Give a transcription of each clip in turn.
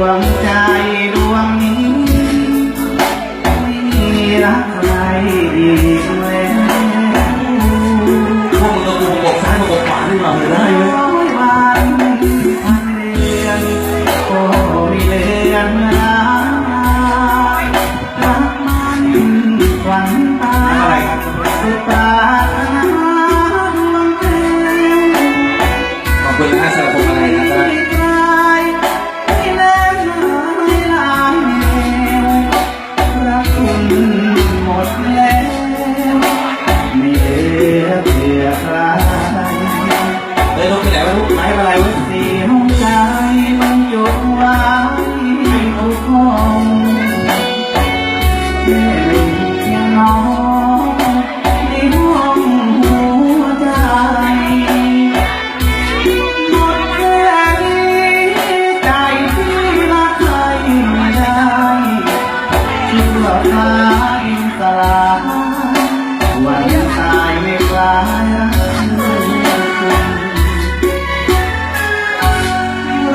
วงใจดวงนี้มีรักใครดีแล้วพวกมึงกับกูบอกซ้ายบอกขวาได้หรือเปล่ได้เดือนก็มีเดือนละรักมันฝันตาสุดนดวงใจขอบคุณนะสวัส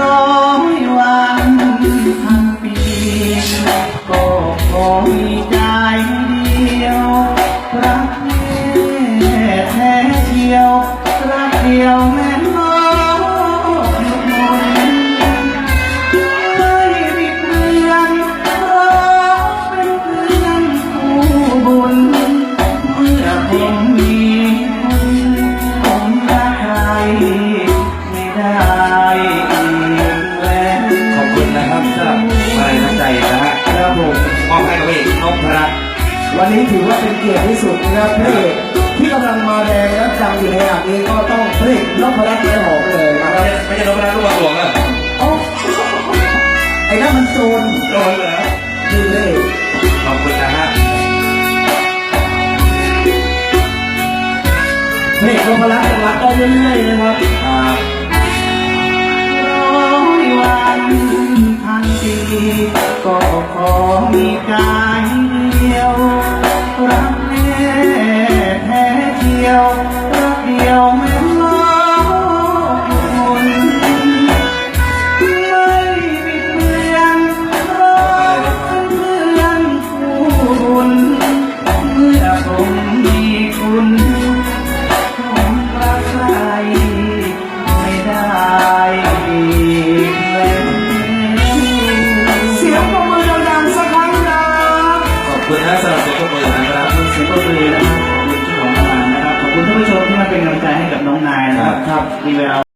ร้อยวันพันปีก็คงมีใจเดียวรักแม่แท้เดียวรักเดียวแม่ มอบให้กับพี่นพรัตน์วันนี้ถือว่าเป็นเกียรติที่สุดนะครับพระเอกที่กำลังมาแรงและดังอยู่ในขณะนี้ก็ต้องพระเอกนพรัตน์ไร้หอมเลยนะครับไม่ใช่นพรัตน์ลูกบอลหลวงอะโอ้ไอ้นั่นมันโจรโดนเลยดูเลยขอบคุณนะฮะพระเอกนพรัตน์จะรักได้เรื่อยๆนะครับ ก็ขอมีใจเดียว รักแม่แท้เดียว ครับมีเวลา